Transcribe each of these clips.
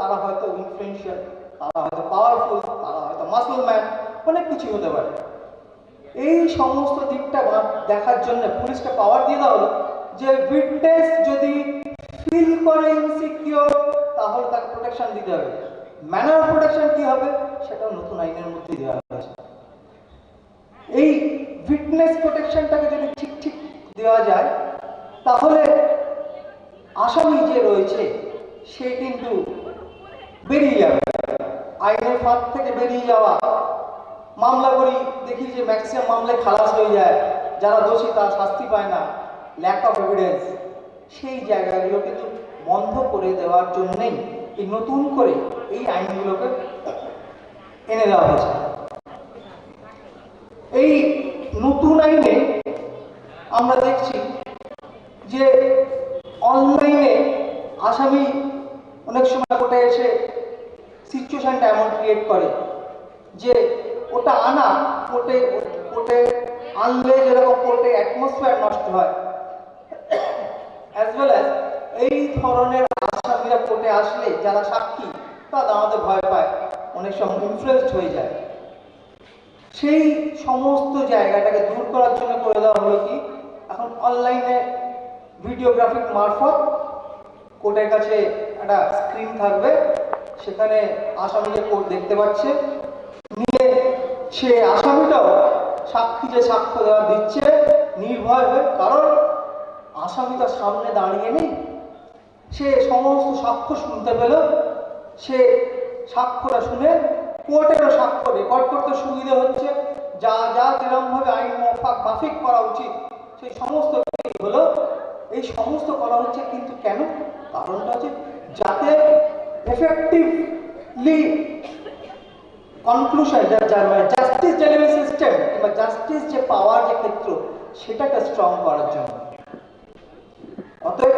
তারা হয়তো ইনফ্লুয়েন্সিয়াল তারা হয়তো পাওয়ারফুল তারা হয়তো মাসল ম্যান অনেক কিছু হতে পারে। এই সমস্ত দিকটা দেখার জন্য পুলিশকে পাওয়ার দিয়ে দেওয়া হলো যে উইটনেস যদি ফিল করে ইনসিকিওর তাহলে তাকে প্রোটেকশন দিতে হবে। ম্যানার প্রোটেকশন কি হবে? সেটাও নতুন আইনের মধ্যে দেওয়া হয়েছে। এই উইটনেস প্রোটেকশনটাকে যদি ঠিক ঠিক দেওয়া যায়, তাহলে আসামি যে রয়েছে, সে কিন্তু বেরিয়ে যাবে। আইনের ফাঁদ থেকে বেরিয়ে যাওয়া। মামলা করি, দেখি যে ম্যাক্সিমাম মামলায় খালাস হয়ে যায়। যারা দোষী, তারা শাস্তি পায় না। ল্যাক অফ এভিডেন্স সেই জায়গাগুলো কিন্তু বন্ধ করে দেওয়ার জন্যেই এই নতুন করে এই আইনগুলোকে এনে দেওয়া হয়েছে। এই নতুন আইনে আমরা দেখছি যে অনলাইনে আসামি অনেক সময় কোর্টে এসে সিচুয়েশনটা এমন ক্রিয়েট করে যে ওটা আনা কোর্টে কোর্টে আনলে যেরকম কোর্টে অ্যাটমসফিয়ার নষ্ট হয়। অ্যাজ ওয়েল অ্যাজ এই ধরনের আসামিরা কোর্টে আসলে যারা সাক্ষী, তারা দাঁড়াতে ভয় পায়, অনেক সময় ইনফ্লুয়েসড হয়ে যায়। সেই সমস্ত জায়গাটাকে দূর করার জন্য করে দেওয়া হলো কি, এখন অনলাইনে ভিডিওগ্রাফিক মারফত কোর্টের কাছে একটা স্ক্রিন থাকবে। সেখানে আসামি যে কোর্ট দেখতে পাচ্ছে। নিয়ে সে আসামিটাও সাক্ষী যে সাক্ষ্য দেওয়া দিচ্ছে নির্ভয় হয়ে, কারণ আসামি তার সামনে দাঁড়িয়ে নেই। সে সমস্ত সাক্ষ্য শুনতে পেল। সে সাক্ষ্যটা শুনে কোর্টেরও সাক্ষ্য রেকর্ড করতে সুবিধা হচ্ছে। যা যা যেরকমভাবে আইন মাফাক মাফিক করা উচিত, সেই সমস্ত হলো। এই সমস্ত করা হচ্ছে কিন্তু কেন? কারণটা হচ্ছে যাতে effectively conclusion justice delivery system কিংবা জাস্টিস যে পাওয়ার যে ক্ষেত্র, সেটাকে স্ট্রং করার জন্য। অতএব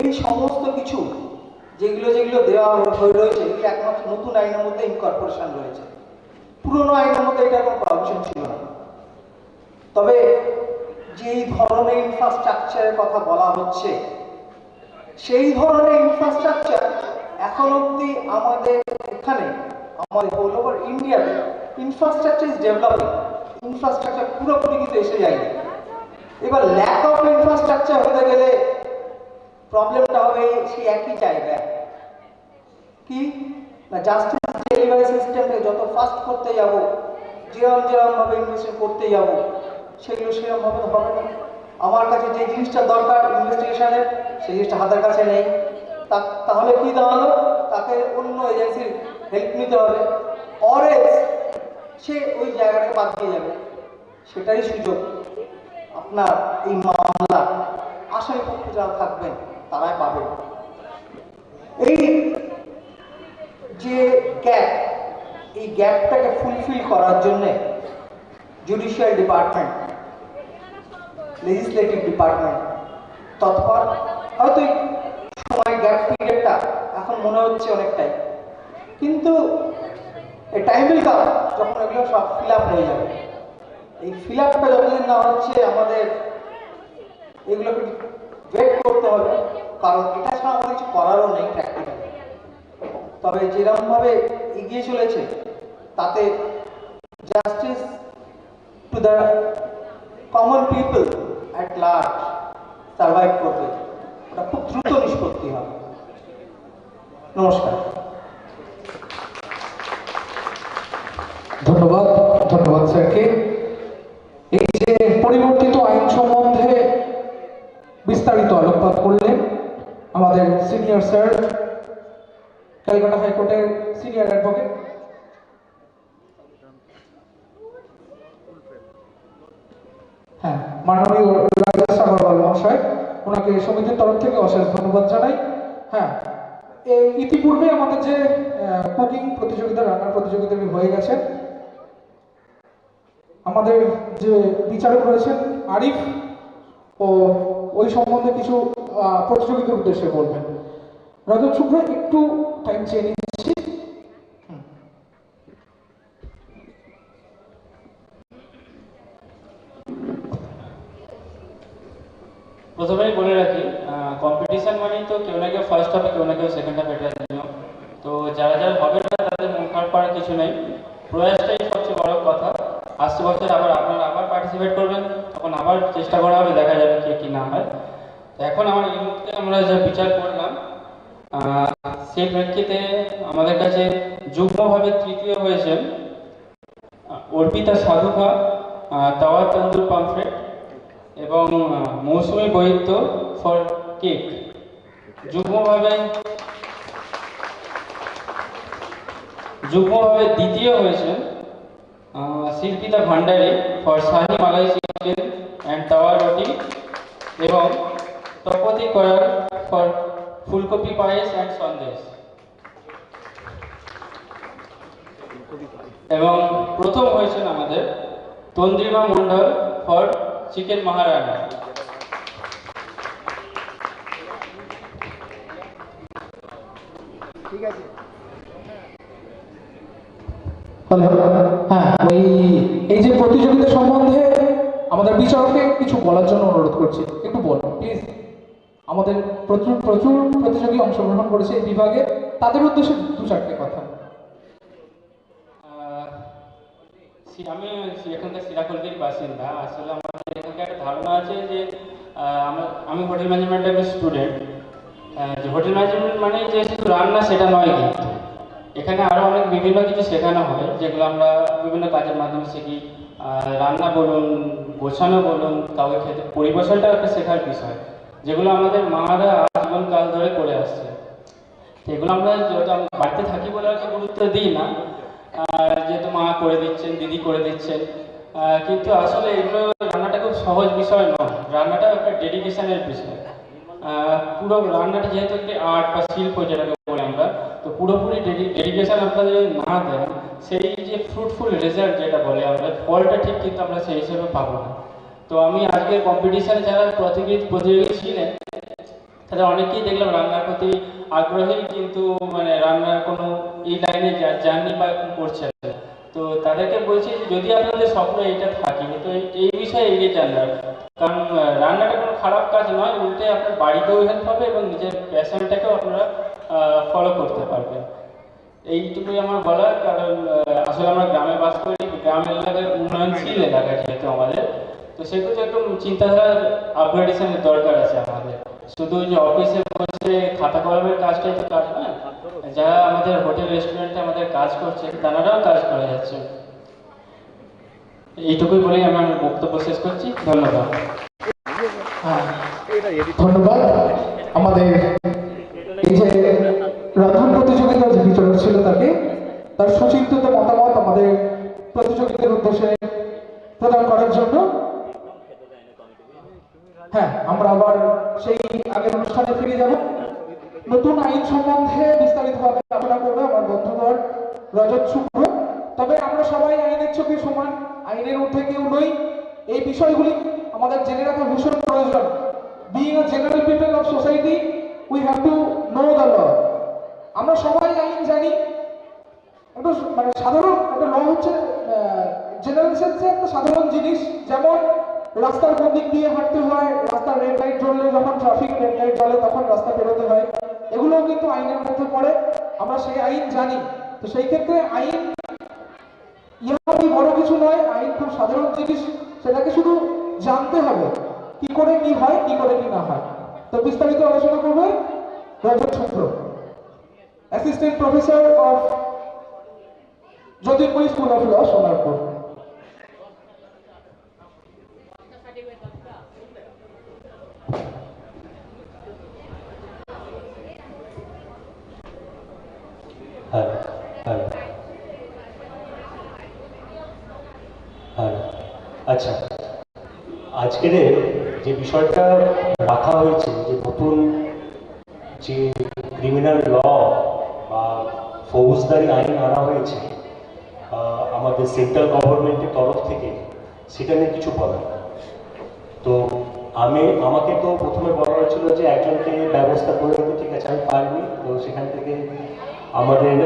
এই সমস্ত কিছু যেগুলো যেগুলো দেওয়া হয়ে রয়েছে, এগুলো একমাত্র নতুন আইনের মধ্যে ইনকর্পোরেশন রয়েছে। পুরনো আইনের মধ্যে এটা কোনো প্রভিশন ছিল না। তবে যেই ধরনের ইনফ্রাস্ট্রাকচারের কথা বলা হচ্ছে, সেই ধরনের ইনফ্রাস্ট্রাকচার এখন অবধি আমাদের এখানে, আমাদের হোল ওভার ইন্ডিয়াতে ইনফ্রাস্ট্রাকচার ইজ ডেভেলপিং ইনফ্রাস্ট্রাকচার পুরোপুরি কিন্তু এসে যায়নি। এবার ল্যাক অফ ইনফ্রাস্ট্রাকচার হতে গেলে প্রবলেমটা হবে সেই একই জায়গায়। কি? না জাস্টিস ডেলিভারি সিস্টেমকে যত ফাস্ট করতে যাব যেরকম ভাবে ইনভেস্ট করতে যাব, সেগুলো সেরকম ভাবে হবে না। আমার কাছে যে জিনিসটা দরকার ইনভেস্টিগেশনের সেই জিনিসটা হাতের কাছে নেই। তাহলে কি দাঁড়াল তাকে অন্য এজেন্সির হেল্প নিতে হবে। অরেস সে ওই জায়গাটাকে বাদ দিয়ে যাবে। সেটাই সুযোগ। আপনার এই মামলা আসামি পক্ষে যারা থাকবেন তারাই পাবেন এই যে গ্যাপ এই গ্যাপটাকে ফুলফিল করার জন্য জুডিশিয়াল ডিপার্টমেন্ট লেজিসলেটিভ ডিপার্টমেন্ট তৎপর। হয়তো সময় গ্যাপ পিরিয়ডটা এখন মনে হচ্ছে অনেকটাই। কিন্তু যখন এগুলো সব ফিল আপ হয়ে যাবে। এই ফিল আপটা যতদিন না হচ্ছে আমাদের এগুলোকে ওয়েট করতে হবে, কারণ এটা ছাড়া আমাদের কিছু করারও নেই প্র্যাকটিক্যালি তবে যেরকমভাবে এগিয়ে চলেছে, তাতে justice to the common people at large survive করবে। ওটা খুব দ্রুত নিষ্পত্তি হবে। নমস্কার। ধন্যবাদ ধন্যবাদ স্যারকে। এই যে পরিবর্তিত আইন সম্বন্ধে বিস্তারিত আলোকপাত করলেন আমাদের সিনিয়র স্যার, ক্যালকাটা হাইকোর্টের সিনিয়র অ্যাডভোকেট। হ্যাঁ মাননীয় রাজেশ আগরওয়াল মহাশয়। ওনাকে সমিতির তরফ থেকে অশেষ ধন্যবাদ জানাই। হ্যাঁ ইতিপূর্বে আমাদের যে কুকিং প্রতিযোগিতা, রান্নার প্রতিযোগিতাটি হয়ে গেছে, আমাদের যে বিচারক রয়েছেন আরিফ ও ওই সম্বন্ধে কিছু প্রতিযোগিতার উদ্দেশ্যে বলবেন। রজত শুভ্র, একটু টাইম চেয়ে নিচ্ছি। প্রথমেই বলে রাখি কম্পিটিশন মানেই তো কেউ না কেউ ফার্স্ট হবে কেউ না কেউ সেকেন্ড হবে এটার জন্য তো যারা যারা হবে না তাদের মন খারাপ করার কিছু নেই। প্রয়াসটাই সবচেয়ে বড় কথা। আসছে বছর আবার আপনারা আবার পার্টিসিপেট করবেন তখন আবার চেষ্টা করা হবে দেখা যাবে কে কি না হয়। তো এখন আমার এই মুহূর্তে আমরা যা বিচার করলাম সেই প্রেক্ষিতে আমাদের কাছে যুগ্মভাবে তৃতীয় হয়েছেন অর্পিতা আহ, তাওয়া তন্দুর পামফ্রেট। এবং মৌসুমী বৈদ্য ফর কেক। যুগ্মভাবে যুগ্মভাবে দ্বিতীয় হয়েছেন Shilpita Bhandari for shahi malai chicken and tawa roti এবং তপতি কয়ার ফর ফুলকপি পায়েস অ্যান্ড সন্দেশ। এবং প্রথম হয়েছেন আমাদের Tandrima Mondal for chicken Maharana hello হ্যাঁ ওই এই যে প্রতিযোগিতা সম্বন্ধে আমাদের বিচারককে কিছু বলার জন্য অনুরোধ করছি। একটু বলো প্লিজ আমাদের প্রচুর প্রচুর প্রতিযোগী অংশগ্রহণ করেছে এই বিভাগে। তাদের উদ্দেশ্যে দু চারটে কথা। আমি এখানকার সিরাকলগির বাসিন্দা। আসলে আমাদের একটা ধারণা আছে যে আমি হোটেল ম্যানেজমেন্টের একটা স্টুডেন্ট। যে হোটেল ম্যানেজমেন্ট মানে যে শুধু রান্না সেটা নয় কিন্তু। এখানে আরও অনেক বিভিন্ন কিছু শেখানো হয়, যেগুলো আমরা বিভিন্ন কাজের মাধ্যমে শিখি। রান্না বলুন, গোছানো বলুন কাউকে খেতে পরিবেশনটা একটা শেখার বিষয়, যেগুলো আমাদের মারা আজীবনকাল ধরে করে আসছে। এগুলো আমরা যেহেতু আমরা বাড়িতে থাকি বলে অত গুরুত্ব দিই না যেহেতু মা করে দিচ্ছেন, দিদি করে দিচ্ছেন কিন্তু আসলে এগুলো রান্নাটা খুব সহজ বিষয় নয়। রান্নাটা একটা ডেডিকেশনের বিষয়। পুরো রান্নাটা যেহেতু একটি আর্ট বা শিল্প যেটাকে বলি আমরা, তো পুরোপুরি ডেডিকেশন আপনারা যদি না দেন, সেই যে ফ্রুটফুল রেজাল্ট যেটা বলে আমরা ফলটা ঠিক কিন্তু আমরা সেই হিসেবে পাবো না। তো আমি আজকের কম্পিটিশনে যারা প্রতিযোগী প্রতিযোগী ছিলেন, তাদের অনেকেই দেখলাম রান্নার প্রতি আগ্রহী, কিন্তু মানে রান্নার কোনো এই লাইনে জার্নি বা করছে। তো তাদেরকে বলছি যে যদি আপনাদের স্বপ্ন এইটা থাকে তো এই- বিষয়ে এগিয়ে যান না। কারণ রান্নাটা কোনো খারাপ কাজ নয়, উল্টে আপনার বাড়িতেও হেল্প হবে এবং নিজের প্যাশনটাকেও আপনারা ফলো করতে পারবেন। এইটুকুই আমার বলার, কারণ আসলে আমরা গ্রামে বাস করি, গ্রাম এলাকার উন্নয়নশীল এলাকা যেহেতু আমাদের, তো সেক্ষেত্রে একটু চিন্তাধারার আপগ্রেডেশনের দরকার আছে আমাদের। শুধু যে অফিসে বসে খাতা কলমের কাজটাই তো কাজ নয় যারা আমাদের হোটেল রেস্টুরেন্টে আমাদের কাজ করছে, তারাও কাজ করে যাচ্ছে। এইটুকুই বলেই আমি আমার বক্তব্য শেষ করছি। ধন্যবাদ। হ্যাঁ ধন্যবাদ। আমাদের এই যে রন্ধন প্রতিযোগিতার যে বিচারক ছিল তাকে, তার সুচিন্তিত মতামত আমাদের প্রতিযোগিতার উদ্দেশ্যে প্রদান করার জন্য হ্যাঁ আমরা আবার সেই আগের অনুষ্ঠানে ফিরে যাব। নতুন আইন সম্বন্ধে বিস্তারিতভাবে আলোচনা করবে আমার বন্ধুবর রজত শুক্র। তবে আমরা সবাই আইনের চোখে সমান, আইনের ঊর্ধ্বে কেউ নই। এই বিষয়গুলি আমাদের জেনে রাখা ভীষণ প্রয়োজন। Being a general people of society we have to know the law আমরা সবাই আইন জানি। একটু মানে সাধারণ, একটা ল হচ্ছে জেনারেল সেন্সে একটা সাধারণ জিনিস। যেমন রাস্তার কোন দিক দিয়ে হাঁটতে হয়, রাস্তার রেড লাইট জ্বললে যখন ট্রাফিক রেড লাইট জ্বলে তখন রাস্তা বেরোতে হয়। এগুলোও কিন্তু আইনের মধ্যে পড়ে, আমরা সেই আইন জানি। তো সেই ক্ষেত্রে আইন ইহাই বড় কিছু নয়, আইন খুব সাধারণ জিনিস, সেটাকে শুধু জানতে হবে, কি করে কি হয়, কি করে কি না হয়। তো বিস্তারিত আলোচনা করবে Rajat Shukra assistant professor of Jyotirmoyee school of Sonarpur হ্যাঁ হ্যাঁ হ্যাঁ আচ্ছা আজকের যে বিষয়টা রাখা হয়েছে, যে নতুন যে ক্রিমিনাল ল বা ফৌজদারি আইন আনা হয়েছে আমাদের সেন্ট্রাল গভর্নমেন্টের তরফ থেকে, সেটা নিয়ে কিছু বলার। তো আমি, আমাকে তো প্রথমে বলা হয়েছিল যে একজনকে ব্যবস্থা করে দেবো, ঠিক আছে, আমি পারিনি। তো সেখান থেকে আমাদের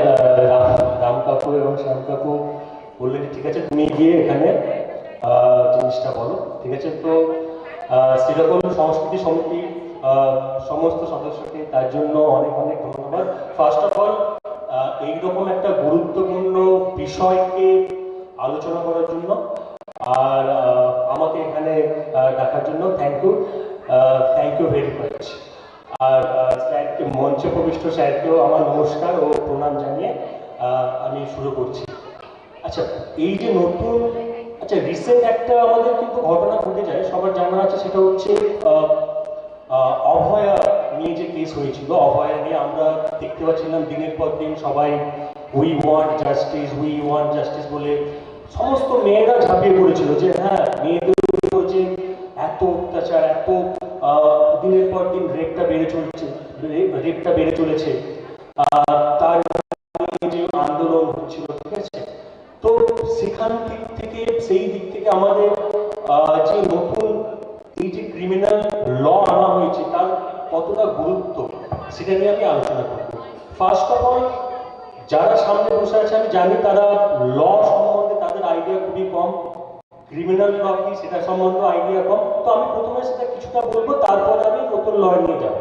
রাম- কাকু এবং শ্যাম কাকু বললেন ঠিক আছে, তুমি গিয়ে এখানে জিনিসটা বলো ঠিক আছে? তো শ্রীরকম সংস্কৃতি সমিতির আহ, সমস্ত সদস্যকে তার জন্য অনেক অনেক ধন্যবাদ। ফার্স্ট অফ অল এইরকম একটা গুরুত্বপূর্ণ বিষয়কে আলোচনা করার জন্য আর আমাকে এখানে ডাকার জন্য thank you thank you very much আর স্যারকে মঞ্চে প্রবিষ্ট স্যারকেও আমার নমস্কার ও প্রণাম জানিয়ে আমি শুরু করছি। আচ্ছা এই যে নতুন আচ্ছা রিসেন্ট একটা আমাদের কিন্তু ঘটনা ঘটে যায়, সবার জানা আছে, সেটা হচ্ছে অভয়া নিয়ে যে কেস হয়েছিল, অভয়া নিয়ে আমরা দেখতে পাচ্ছিলাম দিনের পর দিন সবাই we want justice we want justice বলে সমস্ত মেয়েরা ঝাঁপিয়ে পড়েছিল যে হ্যাঁ মেয়েদের যে এত অত্যাচার, এত দিনের পর দিন রেপটা বেড়ে চলছে রেপটা বেড়ে চলেছে তার যে আন্দোলন হচ্ছিল, ঠিক আছে? তো সেখান দিক থেকে, সেই দিক থেকে আমাদের যে নতুন এই যে ক্রিমিনাল ল আনা হয়েছে, তার কতটা গুরুত্ব, সেটা নিয়ে আমি আলোচনা করব। ফার্স্ট অফ অল যারা সামনে বসে আছে, আমি জানি তারা ল সম্বন্ধে তাদের আইডিয়া খুবই কম ক্রিমিনাল ল কি, সেটা সম্বন্ধে আইডিয়া কম। তো আমি প্রথমে সেটা কিছুটা বলব, তারপরে আমি নতুন ল নিয়ে যাব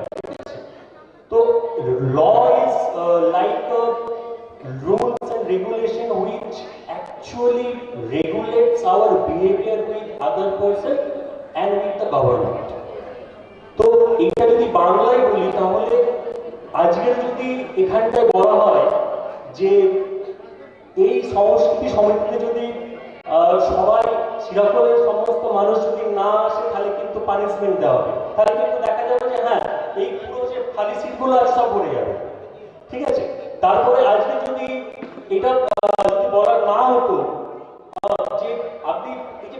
তো law সমিতিতে যদি সবাই সিরাকলের সমস্ত মানুষ যদি না আসে, তাহলে কিন্তু পানিশমেন্ট দেওয়া হবে। তাহলে কিন্তু দেখা যাবে যে হ্যাঁ এই পুরো যে খালি সিটগুলো আছে সব ভরে যাবে। ঠিক আছে? তারপরে আজকে যদি এটা যদি বলা না হতো যে আপনি এই যে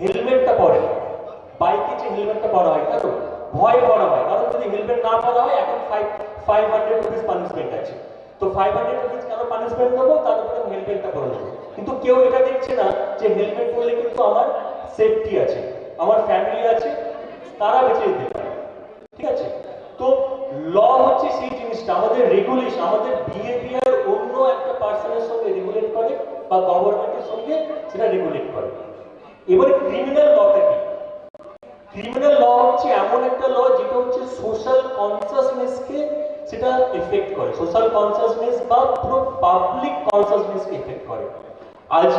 হেলমেটটা পরেন, বাইকে যে হেলমেটটা পরা হয় কেন ভয় পরা হয়। কারণ যদি হেলমেট না পরা হয়, এখন five five hundred rupees punishment আছে। তো ফাইভ হান্ড্রেড রুপিস কেন পানিশমেন্ট দেবো? তার উপরে আমি হেলমেটটা পরে নেব। কিন্তু কেউ এটা দেখছে না যে হেলমেট পরলে কিন্তু আমার সেফটি আছে, আমার ফ্যামিলি আছে, তারা বেঁচে যেতে পারে। ঠিক আছে? তো ল হচ্ছে সেই জিনিসটা, আমাদের রেগুলেশন আমাদের বিহেভিয়ার অন্য একটা পার্সনের সঙ্গে রেগুলেট করে বা গভর্নমেন্টের সঙ্গে সেটা রেগুলেট করে। এবারে ক্রিমিনাল লটা কি? ক্রিমিনাল ল হচ্ছে এমন একটা ল যেটা হচ্ছে সোশ্যাল কনসাসনেসকে সেটা এফেক্ট করে। সোশ্যাল কনসাসনেস বা পুরো পাবলিক কনসাসনেসকে এফেক্ট করে। আজ,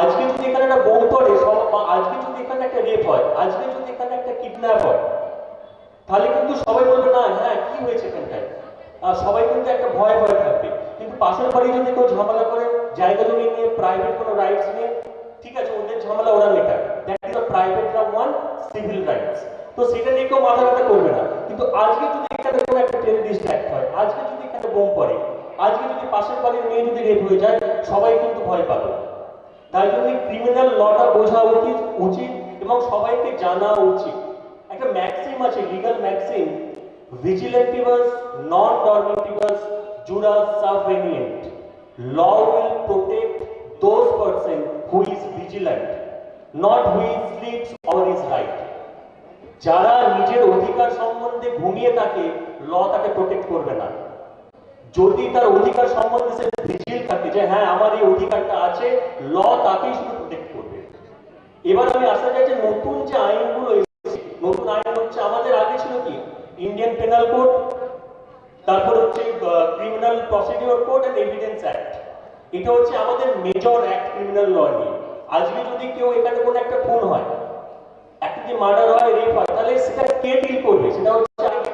আজকে যদি এখানে একটা বোম পড়ে আজকে যদি এখানে একটা রেপ হয়, আজকে যদি এখানে একটা কিডন্যাপ হয়, তাহলে কিন্তু সবাই বলবে, না হ্যাঁ কি হয়েছে এখানটায়? সবাই কিন্তু একটা ভয় ভয় থাকবে। কিন্তু পাশের বাড়ি যদি কেউ ঝামেলা করে, জায়গা জমি নিয়ে প্রাইভেট কোনো রাইটস নিয়ে, ঠিক আছে, ওদের ঝামেলা ওরা মেটায়। That is a private one civil rights তো সেটা নিয়ে কেউ মাথা ব্যথা করবে না। কিন্তু আজকে যদি এখানে কোনো একটা টেররিস্ট অ্যাক্ট হয়, আজকে যদি এখানে বোম পড়ে, আজকে যদি পাশের বাড়ির মেয়ে যদি রেপ হয়ে যায়, সবাই কিন্তু ভয় পাবে। তাই জন্য ক্রিমিনাল লটা বোঝা উচিত উচিত এবং সবাইকে জানা উচিত। একটা ম্যাক্সিম আছে লিগাল ম্যাক্সিম ভিজিলেন্টিভাস নন ডরমেন্টিভাস জুরাস সাবভেনিয়েন্ট law will protect those person who is vigilant not who is sleeps or is right যারা নিজের অধিকার সম্বন্ধে ঘুমিয়ে থাকে, ল তাকে প্রোটেক্ট করবে না। যদি তার অধিকার সম্বন্ধে সে ভিজিল থাকে যে হ্যাঁ আমার এই অধিকারটা আছে ল তাকেই শুধু প্রোটেক্ট করবে। এবার আমি আসতে চাই যে নতুন যে আইনগুলো নতুন আইন হচ্ছে আমাদের আগে ছিল কি? ইন্ডিয়ান পেনাল কোড তারপর হচ্ছে criminal procedure code and evidence act এটা হচ্ছে আমাদের মেজর অ্যাক্ট ক্রিমিনাল ল নিয়ে। আজকে যদি কেউ এখানে কোনো একটা খুন হয় যে মার্ডার হয় রেপ হয়, তাহলে সেটা কে ডিল করবে? সেটা হচ্ছে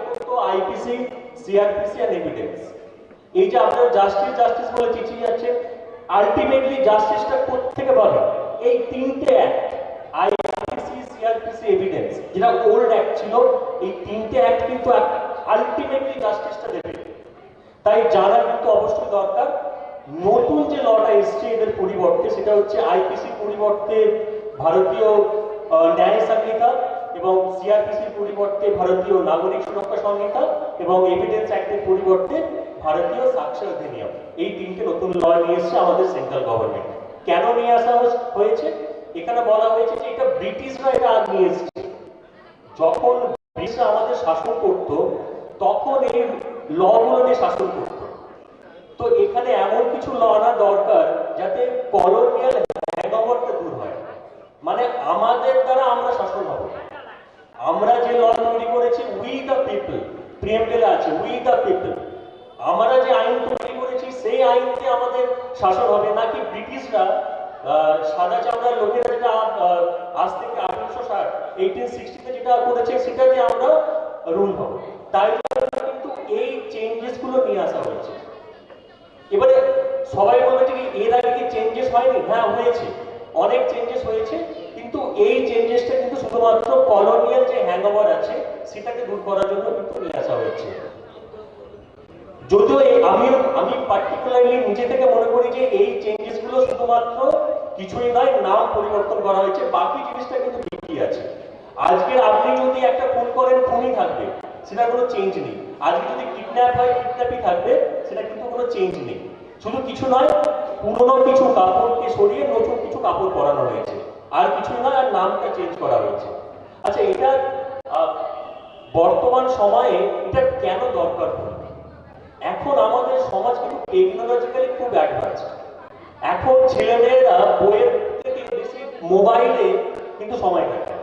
করতো আইপিসি সিআরপিসি এন্ড এভিডেন্স এই যে আপনারা জাস্টিস জাস্টিস বলে চিঠিয়ে যাচ্ছে আলটিমেটলি জাস্টিসটা থেকে পাবে? এই তিনটে অ্যাক্ট আইপিসি সিআরপিসি এভিডেন্স যেটা ওল্ড অ্যাক্ট ছিল, এই তিনটে অ্যাক্ট কিন্তু আলটিমেটলি জাস্টিসটা দেবে। তাই জানা কিন্তু অবশ্যই দরকার, নতুন যে লটা এসছে এদের পরিবর্তে, সেটা হচ্ছে আইপিসির পরিবর্তে ভারতীয় ন্যায় সংহিতা এবং সিআরপিসির পরিবর্তে ভারতীয় নাগরিক সুরক্ষা সংহিতা এবং এভিডেন্স অ্যাক্টের পরিবর্তে ভারতীয় সাক্ষ্য অধিনিয়ম। এই তিনটে নতুন ল নিয়ে এসছে আমাদের সেন্ট্রাল গভর্নমেন্ট কেন নিয়ে আসা হয়েছে? এখানে বলা হয়েছে যে এটা ব্রিটিশরা এটা আগ নিয়ে এসছে। যখন ব্রিটিশরা আমাদের শাসন করত, তখন এই লগুলো নিয়ে শাসন করত। তো এখানে এমন কিছু ল আনা দরকার যাতে কলোনিয়াল হ্যাংওভারটা দূর হয় মানে আমাদের দ্বারা আমরা শাসন হব। আমরা যে ল তৈরি করেছি উই দ্য পিপল প্রিয়েম্পেলে আছে উই দ্য পিপল আমরা যে আইন তৈরি করেছি, সেই আইনতে আমাদের শাসন হবে। নাকি ব্রিটিশরা সাদা চামড়ার লোকেরা যেটা আজ থেকে আঠারোশো ষাট এইটিন সিক্সটিতে যেটা করেছে, সেটা সেটাতে আমরা রুল হব। তাই কিন্তু এই চেঞ্জেসগুলো নিয়ে আসা হয়েছে। এবারে সবাই বলবে যে এর আগে কি চেঞ্জেস হয়নি? হ্যাঁ হয়েছে। অনেক চেঞ্জেস হয়েছে, কিন্তু এই চেঞ্জেসটা কিন্তু শুধুমাত্র কলোনিয়াল যে হ্যাংওভার আছে, সেটাকে দূর করার জন্য কিন্তু নিয়ে আসা হয়েছে। যদিও আমি আমি পার্টিকুলারলি নিজে থেকে মনে করি যে এই চেঞ্জেসগুলো শুধুমাত্র কিছুই নয়, নাম পরিবর্তন করা হয়েছে, বাকি জিনিসটা কিন্তু ঠিকই আছে। আজকে আপনি যদি একটা খুন করেন, খুনই থাকবে, সেটা কোনো চেঞ্জ নেই। আজকে যদি কিডন্যাপ হয় কিডন্যাপই থাকবে, সেটা কিন্তু কোনো চেঞ্জ নেই। শুধু কিছু নয়, পুরনো কিছু কাপড়কে সরিয়ে নতুন কিছু কাপড় পরানো হয়েছে। আর কিছুই নয়, আর নামটা চেঞ্জ করা হয়েছে। আচ্ছা এটা বর্তমান সময়ে এটা কেন দরকার এখন আমাদের সমাজ কিন্তু টেকনোলজিক্যালি খুব অ্যাডভান্স এখন ছেলেমেয়েরা বইয়ের থেকে বেশি মোবাইলে কিন্তু সময় কাটায়।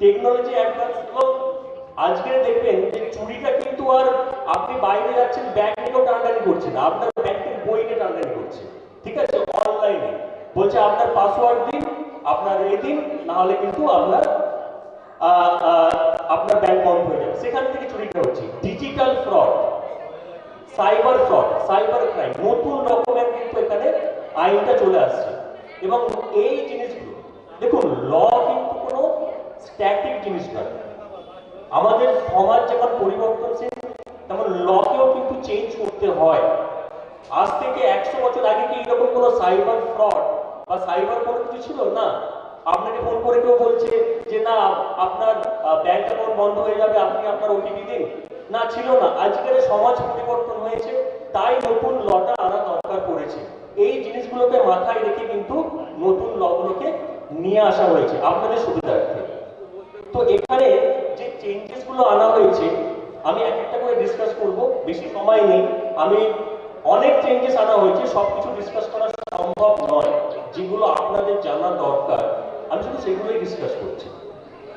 টেকনোলজি অ্যাডভান্স আজকে দেখবেন যে চুরিটা কিন্তু আর আপনি বাইরে যাচ্ছেন, ব্যাগ নিয়েও টানাটানি করছেন। আপনার ব্যাংকের বই নিয়ে করছে। ঠিক আছে? অনলাইনে। বলছে, আপনার পাসওয়ার্ড দিন, আপনার এ দিন না হলে কিন্তু আপনার আপনার ব্যাংক বন্ধ হয়ে যাবে। সেখান থেকে চুরিটা হচ্ছে digital fraud. Cyber fraud, cyber crime. নতুন রকমের কিন্তু এখানে আইনটা চলে আসছে। এবং এই জিনিসগুলো, দেখুন, ল কিন্তু কোনো স্ট্যাটিক জিনিস নয়। আমাদের সমাজ যেমন পরিবর্তনশীল, তেমন লকেও কিন্তু চেঞ্জ করতে হয়। আজ থেকে একশো বছর আগে কি এরকম কোনো সাইবার ফ্রড বা সাইবার কোনো কিছু ছিল? না। আপনাকে ফোন করে কেউ বলছে যে, না, আপনার ব্যাংক অ্যাকাউন্ট বন্ধ হয়ে যাবে, আপনি আপনার ওটিপি দিন। না, ছিল না। আজকের সমাজ পরিবর্তন হয়েছে, তাই নতুন লটা আনা দরকার পড়েছে। এই জিনিসগুলোকে মাথায় রেখে কিন্তু নতুন লগুলোকে নিয়ে আসা হয়েছে, আপনাদের সুবিধার্থে। তো এখানে যে চেঞ্জেসগুলো আনা হয়েছে, আমি এক একটা করে ডিসকাস করব। বেশি সময় নেই। আমি অনেক চেঞ্জেস আনা হয়েছে, সবকিছু ডিসকাস করা সম্ভব নয়, যেগুলো আপনাদের জানা দরকার। আমি শুধু সেগুলোই ডিসকাস করছি।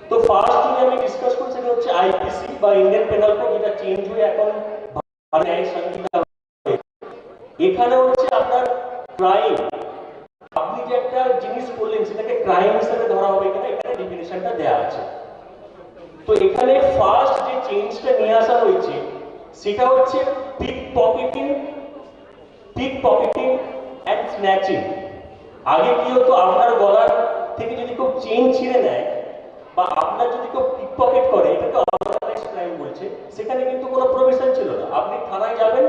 তো ফার্স্ট যদি আমি ডিসকাস করছি সেটা হচ্ছে আইপিসি বা ইন্ডিয়ান পেনাল কোড যেটা চেঞ্জ হয়ে এখন এখানে হচ্ছে আপনার ক্রাইম আপনি যে একটা জিনিস করলেন, সেটাকে ক্রাইম হিসেবে ধরা হবে কিনা, এখানে ডেফিনেশনটা দেয়া আছে। তো এখানে ফার্স্ট যে চেঞ্জটা নিয়ে আসা হয়েছে, সেটা হচ্ছে pick pocketing pick pocketing and snatching আগে কি হতো, আপনার গলার থেকে যদি কেউ চেন ছিঁড়ে নেয় বা আপনার যদি কেউ পিক পকেট করে, এটাকে অর্গানাইজ ক্রাইম বলছে, সেখানে কিন্তু কোনো প্রভিশন ছিল না। আপনি থানায় যাবেন,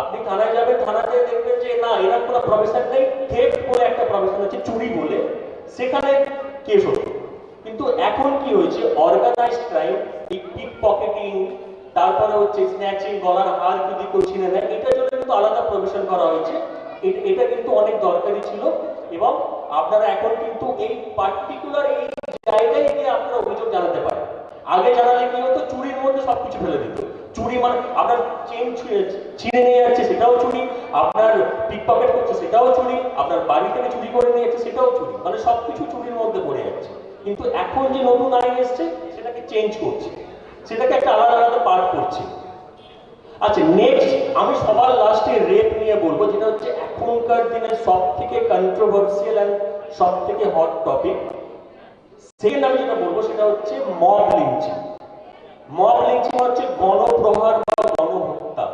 আপনি থানায় যাবেন থানাতে দেখবেন যে না এরকম কোনো প্রভিশন নেই থেফট বলে একটা প্রভিশন আছে, চুরি বলে। সেখানে কেস হতো। কিন্তু এখন কি হয়েছে? অর্গানাইজ ক্রাইম এই পিক পকেটিং তারপরে হচ্ছে স্ন্যাচিং গলার হার যদি কেউ ছিঁড়ে নেয় জন্য কিন্তু আলাদা প্রভিশন করা হয়েছে। এটা কিন্তু অনেক দরকারি ছিল এবং আপনারা এখন কিন্তু এই পার্টিকুলার এই জায়গায় গিয়ে আপনারা অভিযোগ জানাতে পারেন। আগে জানালে কি হতো? চুরির মধ্যে সবকিছু ফেলে দিত। চুরি মানে আপনার চেন ছিঁড়ে নিয়ে যাচ্ছে, সেটাও চুরি। আপনার পিক পকেট করছে, সেটাও চুরি। আপনার বাড়ি থেকে চুরি করে নিয়ে যাচ্ছে, সেটাও চুরি। মানে সবকিছু চুরির মধ্যে পড়ে যাচ্ছে। কিন্তু এখন যে নতুন আইন এসছে, সেটাকে চেঞ্জ করছে। সেটাকে একটা আলাদা আলাদা পার্ট করছে। আচ্ছা নেক্সট আমি সবার লাস্টে রেপ নিয়ে বলব, যেটা হচ্ছে এখনকার সব থেকে কন্ট্রোভার্সিয়াল অ্যান্ড সব থেকে হট টপিক সেকেন্ড আমি যেটা বলব, সেটা হচ্ছে মব লিঞ্চিং মব লিঞ্চিং হচ্ছে গণপ্রহার বা গণহত্যা।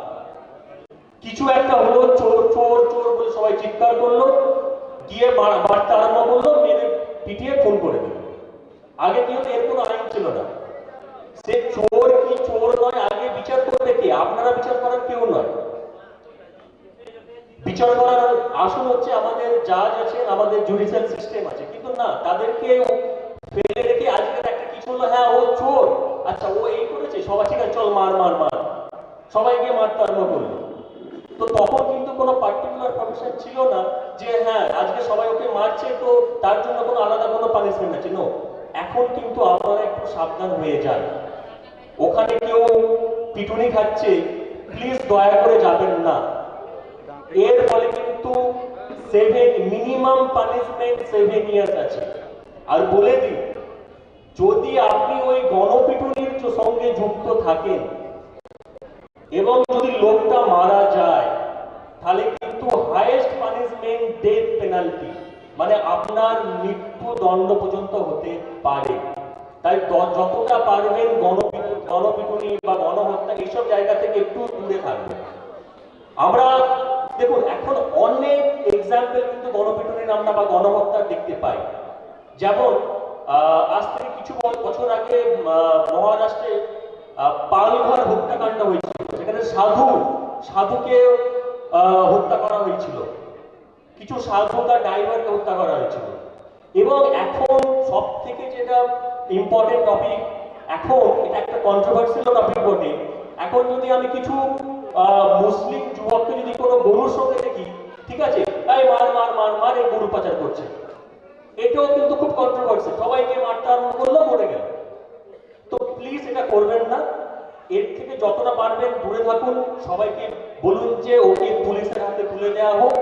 কিছু একটা হলো, চোর চোর চোর বলে সবাই চিৎকার করল, গিয়ে মার- মারতে আরম্ভ করল পিটিয়ে খুন করে দিল। আগে কি হতো? এর কোনো আইন ছিল না। সে চোর কি চোর বিচার করবে কে? আপনারা বিচার করার কেউ নয়। বিচার করার আসল হচ্ছে আমাদের জাজ আছেন, আমাদের জুডিশিয়াল সিস্টেম আছে। কিন্তু না তাদেরকে ফেলে রেখে আজকের একটা কিছু হলো হ্যাঁ ও চোর। আচ্ছা ও এই করেছে? সবাই ঠিক আছে, চল মার মার মার। সবাইকে মারতে আরম্ভ করল। তো তখন কিন্তু কোনো পার্টিকুলার প্রফেশন ছিল না যে হ্যাঁ আজকে সবাই ওকে মারছে, তো তার জন্য কোনো আলাদা কোনো পানিশমেন্ট আছে। নো এখন কিন্তু আপনারা একটু সাবধান হয়ে যান। ওখানে কেউ পিটুনি খাচ্ছে প্লিজ দয়া করে যাবেন না। এর ফলে কিন্তু seven minimum punishment seven years আছে। আর বলে দিই, যদি আপনি ওই গণপিটুনির সঙ্গে যুক্ত থাকেন এবং যদি লোকটা মারা যায়, তাহলে কিন্তু হাইয়েস্ট পানিশমেন্ট ডেথ পেনাল্টি মানে আপনার মৃত্যু দণ্ড পর্যন্ত হতে পারে। তাই যতটা পারবেন গণপিটুনি বা গণহত্যা এইসব জায়গা থেকে একটু দূরে থাকবেন আমরা দেখুন, এখন অনেক এক্সাম্পল কিন্তু গণপিটুনির আমরা বা গণহত্যা দেখতে পাই। যেমন আজ থেকে কিছু বছর আগে মহারাষ্ট্রে পালঘর হত্যাকাণ্ড হয়েছিল। সাধু, সাধুকে হত্যা করা হয়েছিল। কিছু সাধু তার ড্রাইভারকে হত্যা করা হয়েছিল। এবং এখন সব থেকে যেটা ইম্পর্টেন্ট টপিক এখন এটা একটা কন্ট্রোভার্সিয়াল টপিক বটে। এখন যদি আমি কিছু মুসলিম যুবককে যদি কোনো গরুর সঙ্গে দেখি, ঠিক আছে? তাই মার মার মার মার, এই গরু পাচার করছে। এটাও কিন্তু খুব কন্ট্রোভার্সি সবাইকে মারতে আরম্ভ করল, মরে গেল। তো প্লিজ এটা করবেন না। এর থেকে যতটা পারবেন দূরে থাকুন। সবাইকে বলুন যে ওকে পুলিশের হাতে তুলে দেওয়া হোক।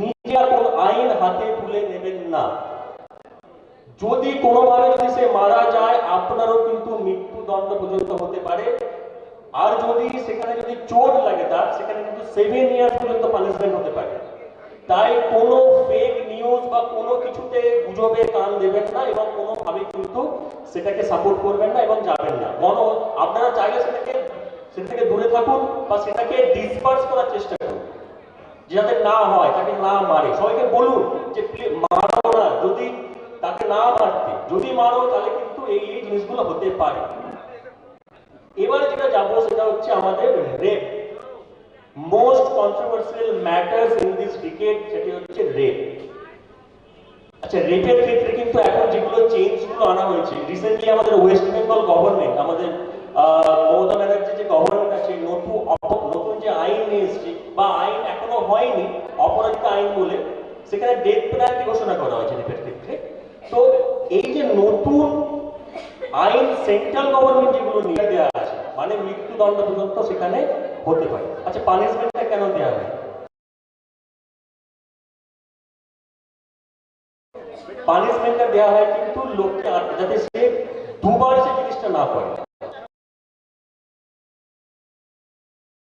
নিজে আইন হাতে তুলে নেবেন না। যদি কোনোভাবে যদি সে মারা যায়, আপনারও কিন্তু মৃত্যুদণ্ড পর্যন্ত হতে পারে। আর যদি সেখানে যদি চোট লাগে, তার সেখানে কিন্তু সেভেন ইয়ার্স পর্যন্ত পানিশমেন্ট হতে পারে। তাই কোনো ফেক নিউজ বা কোনো কিছুতে গুজবে কান দেবেন না এবং কোনোভাবে কিন্তু সেটাকে সাপোর্ট করবেন না এবং যাবেন না। গণ আপনারা চাইলে সেটাকে সেটা থেকে দূরে থাকুন বা সেটাকে ডিসপার্স করার চেষ্টা করুন। যাতে না হয়, তাকে না মারে। সবাইকে বলুন যে "প্লি- মারো তাকে না মারতে। যদি মারো, তাহলে কিন্তু এই এই জিনিসগুলো হতে পারে। এবারে যেটা যাব সেটা হচ্ছে আমাদের rape most controversial matters in this decade সেটি হচ্ছে রেপ আচ্ছা রেপের ক্ষেত্রে কিন্তু এখন যেগুলো চেঞ্জগুলো আনা হয়েছে রিসেন্টলি আমাদের ওয়েস্ট বেঙ্গল গভর্নমেন্ট আমাদের মমতা ব্যানার্জি যে গভর্নমেন্ট আছে নতুন নতুন যে আইন নিয়ে এসছে, বা আইন এখনও হয়নি, অপরাজিত আইন বলে, সেখানে ডেথ পেনাল্টি ঘোষণা করা হয়েছে রেপের ক্ষেত্রে। তো এই যে নতুন আইন সেন্ট্রাল গভর্নমেন্ট যেগুলো নিয়ে দেওয়া আছে মানে মৃত্যুদণ্ড পর্যন্ত সেখানে হতে পারে। আচ্ছা পানিশমেন্টটা কেন দেওয়া হয়? পানিশমেন্টটা দেওয়া হয় কিন্তু লোককে যাতে সে দুবার সে জিনিসটা না করে।